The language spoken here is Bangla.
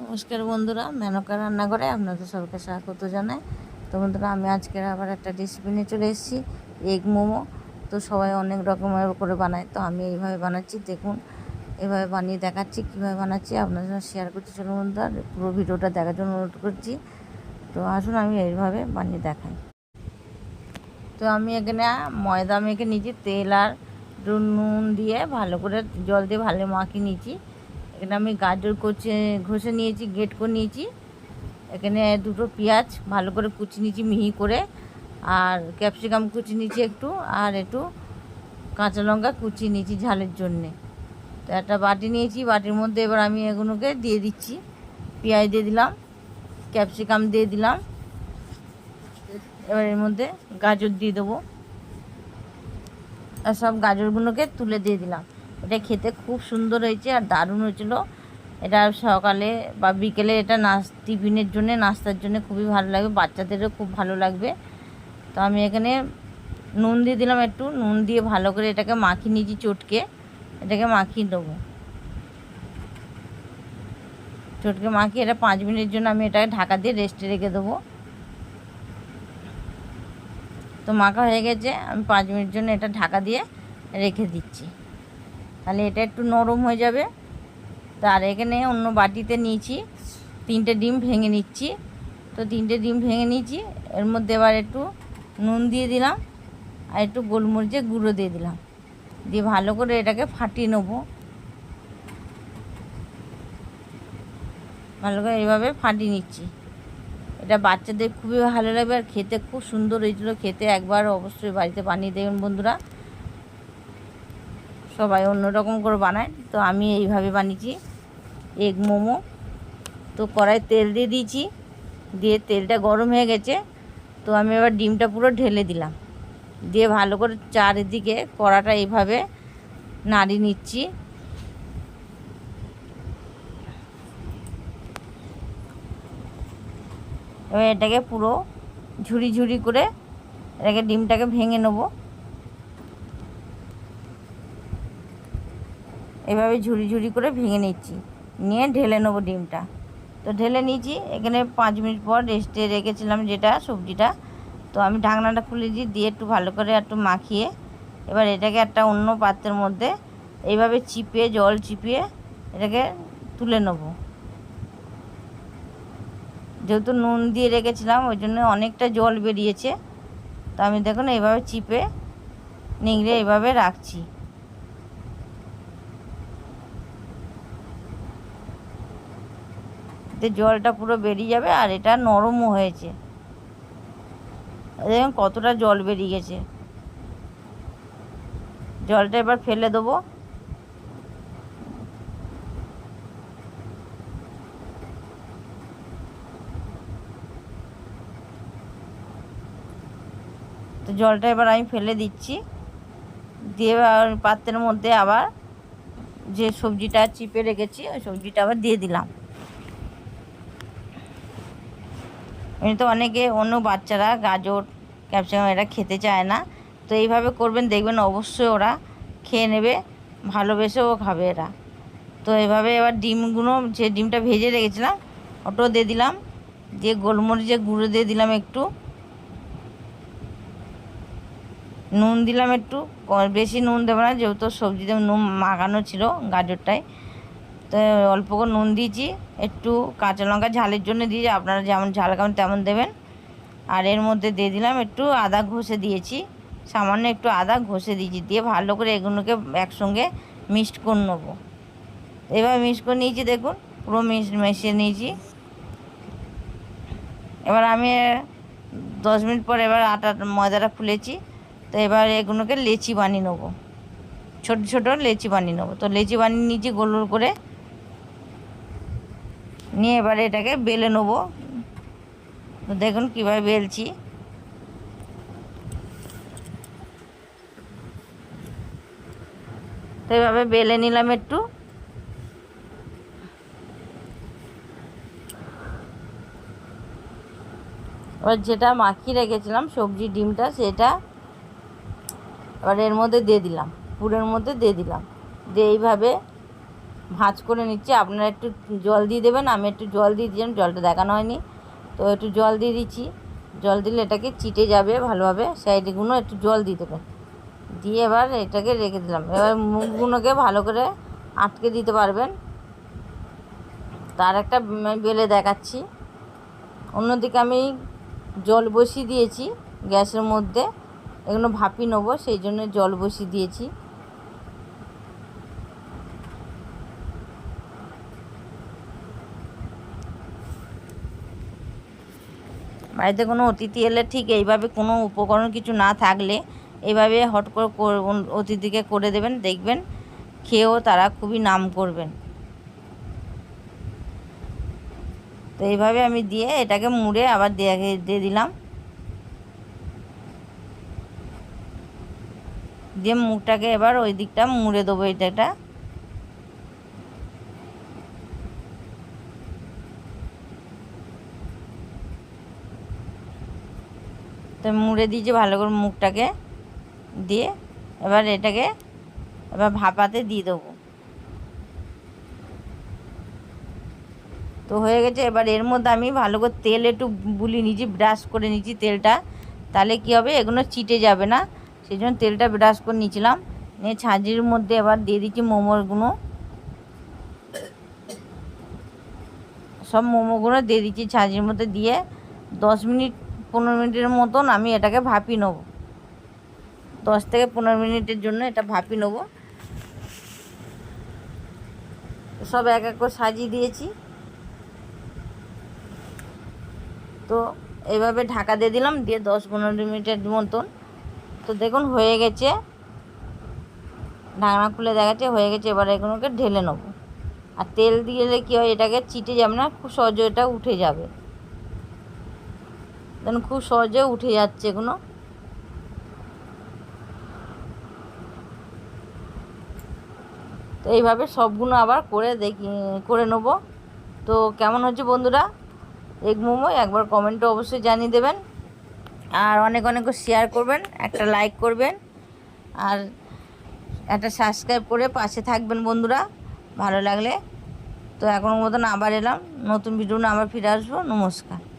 নমস্কার বন্ধুরা, মেনকা রান্নাঘরে আপনাদের সবাইকে স্বাগত জানাই। তো বন্ধুরা, আমি আজকের আবার একটা রেসিপি নিয়ে চলে এসেছি এগ মোমো। তো সবাই অনেক রকমের করে বানায়, তো আমি এইভাবে বানাচ্ছি, দেখুন, এভাবে বানিয়ে দেখাচ্ছি, কীভাবে বানাচ্ছি আপনার সঙ্গে শেয়ার করছি। চলুন বন্ধুরা, পুরো ভিডিওটা দেখার জন্য অনুরোধ করছি। তো আসুন, আমি এইভাবে বানিয়ে দেখাই। তো আমি এখানে ময়দা মেখে নিয়েছি, তেল আর নুন দিয়ে ভালো করে জল দিয়ে ভালো মাখিয়ে নিয়েছি। এখানে আমি গাজর কচে ঘষে নিয়েছি গেট করে নিয়েছি। এখানে দুটো পেঁয়াজ ভালো করে কুচি নিয়েছি মিহি করে, আর ক্যাপসিকাম কুচি নিয়েছি একটু, আর একটু কাঁচা লঙ্কা কুচি নিয়েছি ঝালের জন্যে। তো একটা বাটি নিয়েছি, বাটির মধ্যে এবার আমি এগুলোকে দিয়ে দিচ্ছি। পেঁয়াজ দিয়ে দিলাম, ক্যাপসিকাম দিয়ে দিলাম। এবার এর মধ্যে গাজর দিয়ে দেবো। আর সব গাজরগুলোকে তুলে দিয়ে দিলাম। এটা খেতে খুব সুন্দর হয়েছে আর দারুণ হয়েছিল। এটা সকালে বা বিকেলে এটা নাচ টিফিনের জন্য, নাস্তার জন্য খুবই ভালো লাগবে। বাচ্চাদেরও খুব ভালো লাগবে। তো আমি এখানে নুন দিয়ে দিলাম একটু। নুন দিয়ে ভালো করে এটাকে মাখিয়ে নিয়েছি চটকে। এটাকে মাখিয়ে দেবো চটকে মাখিয়ে এটা পাঁচ মিনিটের জন্য আমি এটাকে ঢাকা দিয়ে রেস্টে রেখে দেবো। তো মাখা হয়ে গেছে। আমি পাঁচ মিনিট জন্য এটা ঢাকা দিয়ে রেখে দিচ্ছি। তাহলে এটা একটু নরম হয়ে যাবে। তার এখানে অন্য বাটিতে নিয়েছি, তিনটে ডিম ভেঙে নিচ্ছি। তো তিনটে ডিম ভেঙে নিয়েছি, এর মধ্যে এবার একটু নুন দিয়ে দিলাম আর একটু গোলমরিচের গুঁড়ো দিয়ে দিলাম। দিয়ে ভালো করে এটাকে ফাটিয়ে নেব। ভালো করে এইভাবে ফাটিয়ে নিচ্ছি। এটা বাচ্চাদের খুবই ভালো লাগবে আর খেতে খুব সুন্দর হয়েছিল। খেতে একবার অবশ্যই বাড়িতে বানিয়ে দেবেন বন্ধুরা। সবাই অন্যরকম করে বানায়। তো আমি এইভাবে বানিয়েছি। এগ মোমো। তো কড়াই তেল দিয়ে দিয়েছি। দিয়ে তেলটা গরম হয়ে গেছে। তো আমি এবার ডিমটা পুরো ঢেলে দিলাম। দিয়ে ভালো করে চারিদিকে কড়াটা এইভাবে নাড়ি নিচ্ছি। এবার এটাকে পুরো ঝুড়ি ঝুড়ি করে এটাকে ডিমটাকে ভেঙে নেব। এভাবে ঝুড়ি ঝুড়ি করে ভেঙে নিচ্ছি। নিয়ে ঢেলে নেব ডিমটা। তো ঢেলে নিয়েছি, এখানে পাঁচ মিনিট পর রেস্টে রেখেছিলাম যেটা, সবজিটা। তো আমি ঢাকনাটা খুলে দিই দিয়ে একটু ভালো করে একটু মাখিয়ে, এবার এটাকে একটা অন্য পাত্রের মধ্যে এইভাবে চিপিয়ে, জল চিপিয়ে এটাকে তুলে নেব। যেহেতু নুন দিয়ে রেখেছিলাম, ওই জন্য অনেকটা জল বেরিয়েছে। তো আমি দেখুন, এইভাবে চিপে, নিংড়ে এইভাবে রাখছি। এতে জলটা পুরো বেরিয়ে যাবে আর এটা নরমও হয়েছে। দেখুন কতটা জল বেরিয়ে গেছে। জলটা এবার ফেলে দেবো। তো জলটা এবার আমি ফেলে দিচ্ছি। দিয়ে পাত্রের মধ্যে আবার যে সবজিটা চিপে রেখেছি, ওই সবজিটা আবার দিয়ে দিলাম। এমনি তো অনেকে অন্য বাচ্চারা, গাজর, ক্যাপসিকাম এরা খেতে চায় না। তো এইভাবে করবেন, দেখবেন অবশ্যই ওরা খেয়ে নেবে, ভালোবেসেও খাবে এরা। তো এভাবে এবার ডিমগুলো, যে ডিমটা ভেজে রেখেছিলাম, ওটাও দিয়ে দিলাম। দিয়ে গোলমরিচের গুঁড়ো দিয়ে দিলাম একটু। নুন দিলাম একটু। বেশি নুন দেবো না, যেহেতু সবজিতে নুন মাখানো ছিল গাজরটায়। তো অল্প করে নুন দিয়েছি। একটু কাঁচা লঙ্কা ঝালের জন্য দিয়েছি। আপনারা যেমন ঝাল খাবেন, তেমন দেবেন। আর এর মধ্যে দিয়ে দিলাম একটু আদা ঘষে দিয়েছি। সামান্য একটু আদা ঘষে দিয়েছি। দিয়ে ভালো করে এগুলোকে একসঙ্গে মিক্সড করে নেব। এবার মিক্স করে নিয়েছি, দেখুন, পুরো মিক্স, মিশিয়ে নিয়েছি। এবার আমি দশ মিনিট পর এবার আটা, ময়দাটা খুলেছি তো এবার এগুলোকে লেচি বানিয়ে নেব। ছোটো ছোটো লেচি বানিয়ে নেব। তো লেচি বানিয়ে নিয়েছি গোল গোল করে। নিয়ে এবার এটাকে বেলে নেব। দেখুন কীভাবে বেলছি। তো এভাবে বেলে নিলাম একটু। এবার যেটা মাখিয়ে রেখেছিলাম সবজি ডিমটা সেটা এবার এর মধ্যে দিয়ে দিলাম। পুরের মধ্যে দিয়ে দিলাম। দিয়ে এইভাবে ভাঁজ করে নিচ্ছি। আপনারা একটু জল দিয়ে দেবেন, আমি একটু জল দিয়ে দিলাম, জলটা দেখানো হয়নি। তো একটু জল দিয়ে দিচ্ছি। জল দিলে এটাকে চিটে যাবে ভালোভাবে সাইডগুলো একটু জল দিয়ে দেবেন। দিয়ে এবার এটাকে রেখে দিলাম। এবার মুখগুলোকে ভালো করে আটকে দিতে পারবেন। তার একটা বেলে দেখাচ্ছি। অন্যদিকে আমি জল বসিয়ে দিয়েছি গ্যাসের মধ্যে। এগুলো ভাপি নেব, সেই জন্য জল বসিয়ে দিয়েছি। বাড়িতে কোনো অতিথি এলে ঠিক এইভাবে কোনো উপকরণ কিছু না থাকলে এইভাবে হট করে অতিথিকে করে দেবেন, দেখবেন, খেয়েও তারা খুবই নাম করবেন। তো এইভাবে আমি দিয়ে এটাকে মুড়ে আবার দিয়ে দিয়ে দিলাম। দিয়ে মুখটাকে এবার ওই দিকটা মুড়ে দেবো এটা তো মুড়ে দিয়েছি ভালো করে মুখটাকে দিয়ে এবার এটাকে এবার ভাপাতে দিয়ে দেবো। তো হয়ে গেছে, এবার এর মধ্যে আমি ভালো করে তেল একটু বুলি নিয়েছি ব্রাশ করে নিয়েছি তেলটা। তাহলে কী হবে, এগুলো চিটে যাবে না, সেই জন্য তেলটা ব্রাশ করে নিয়েছিলাম। নিয়ে ছাঁচির মধ্যে এবার দিয়ে দিচ্ছি মোমোগুলো সব মোমোগুলো দিয়ে দিচ্ছি ছাঁচির মধ্যে দিয়ে। দশ মিনিট পনেরো মিনিটের মতন আমি এটাকে ভাপি নেব। দশ থেকে পনেরো মিনিটের জন্য এটা ভাপি নেব। সব এক এক করে সাজিয়ে দিয়েছি। তো এইভাবে ঢাকা দিয়ে দিলাম, দিয়ে দশ পনেরো মিনিটের মতন। তো দেখুন, হয়ে গেছে। ঢাকনা খুলে দেখাচ্ছে, হয়ে গেছে। এবার এগুলোকে ঢেলে নেব। আর তেল দিলে কী হয়, এটাকে চিটে যাবে না, খুব সহজে এটা উঠে যাবে। দেখুন খুব সহজে উঠে যাচ্ছে এগুলো। তো এইভাবে সবগুলো আবার করে দেখি, করে নেব। তো কেমন হচ্ছে বন্ধুরা? এগ মোমো একবার কমেন্টে অবশ্যই জানিয়ে দেবেন। আর অনেক অনেক শেয়ার করবেন, একটা লাইক করবেন। আর একটা সাবস্ক্রাইব করে পাশে থাকবেন বন্ধুরা, ভালো লাগলে। তো এখনও মতন আবার এলাম, নতুন ভিডিও আবার ফিরে আসব। নমস্কার।